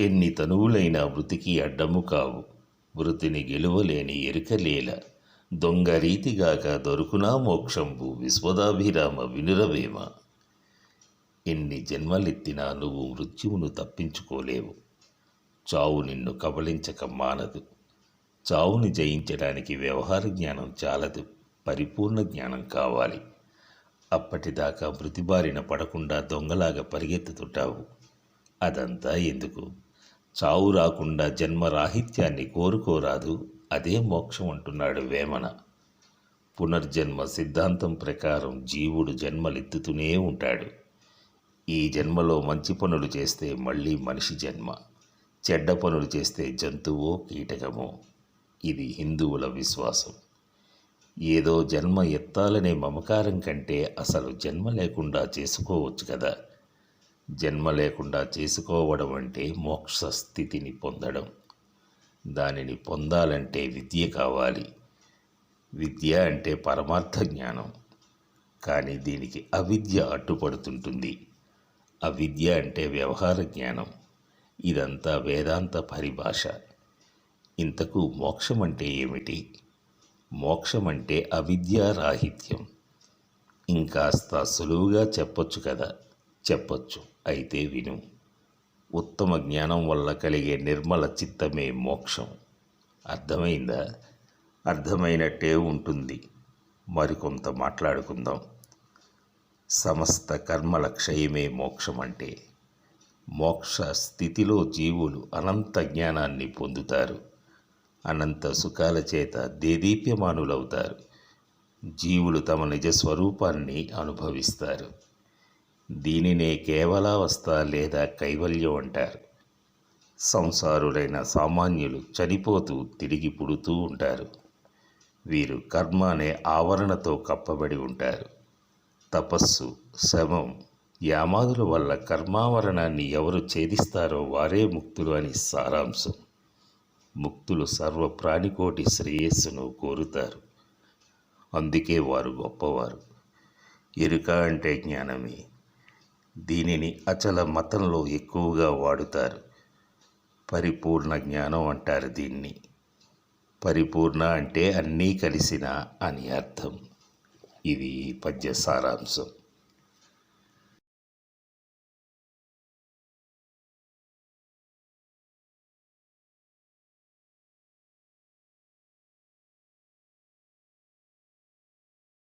ఎన్ని తనువులైన వృతికి అడ్డము కావు. వృతిని గెలువలేని ఎరుకలేల దొంగ రీతిగాక దొరుకునా మోక్షంబు విశ్వదాభిరామ వినురవేమ. ఎన్ని జన్మలెత్తినా నువ్వు మృత్యువును తప్పించుకోలేవు. చావు నిన్ను కబళించక మానదు. చావుని జయించడానికి వ్యవహార జ్ఞానం చాలదు. పరిపూర్ణ జ్ఞానం కావాలి. అప్పటిదాకా మృతిబారిన పడకుండా దొంగలాగా పరిగెత్తుతుంటావు. అదంతా ఎందుకు? చావు రాకుండా జన్మరాహిత్యాన్ని కోరుకోరాదు అదే మోక్షం అంటున్నాడు వేమన. పునర్జన్మ సిద్ధాంతం ప్రకారం జీవుడు జన్మలెత్తుతూనే ఉంటాడు. ఈ జన్మలో మంచి పనులు చేస్తే మళ్ళీ మనిషి జన్మ చెడ్డ పనులు చేస్తే జంతువో కీటకమో. ఇది హిందువుల విశ్వాసం. ఏదో జన్మ ఎత్తాలనే మమకారం కంటే అసలు జన్మ లేకుండా చేసుకోవచ్చు కదా. జన్మ లేకుండా చేసుకోవడం అంటే మోక్ష స్థితిని పొందడం. దానిని పొందాలంటే విద్య కావాలి. విద్య అంటే పరమార్థ జ్ఞానం. కానీ దీనికి అవిద్య అడ్డుపడుతుంటుంది. అవిద్య అంటే వ్యవహార జ్ఞానం. ఇదంతా వేదాంత పరిభాష. ఇంతకు మోక్షం అంటే ఏమిటి? మోక్షం అంటే అవిద్యారాహిత్యం. ఇంకాస్త సులువుగా చెప్పొచ్చు కదా? చెప్పొచ్చు. అయితే విను. ఉత్తమ జ్ఞానం వల్ల కలిగే నిర్మల చిత్తమే మోక్షం. అర్థమైందా? అర్థమైనట్టే ఉంటుంది. మరికొంత మాట్లాడుకుందాం. సమస్త కర్మల క్షయమే మోక్షం అంటే మోక్ష స్థితిలో జీవులు అనంత జ్ఞానాన్ని పొందుతారు. అనంత సుఖాల చేత దేదీప్యమానులవుతారు. జీవులు తమ నిజ స్వరూపాన్ని అనుభవిస్తారు. దీనినే కేవలావస్థ లేదా కైవల్యం అంటారు. సంసారులైన సామాన్యులు చనిపోతూ తిరిగి పుడుతూ ఉంటారు. వీరు కర్మ అనే ఆవరణతో కప్పబడి ఉంటారు. తపస్సు శమం యామాదుల వల్ల కర్మావరణాన్ని ఎవరు ఛేదిస్తారో వారే ముక్తులు అని సారాంశం. ముక్తులు సర్వ ప్రాణికోటి శ్రేయస్సును కోరుతారు. అందుకే వారు గొప్పవారు. ఎరుక అంటే జ్ఞానమే. దీనిని అచల మతంలో ఎక్కువగా వాడుతారు. పరిపూర్ణ జ్ఞానం అంటారు దీన్ని. పరిపూర్ణ అంటే అన్నీ కలిసిన అని అర్థం. ఇది పద్య సారాంశం.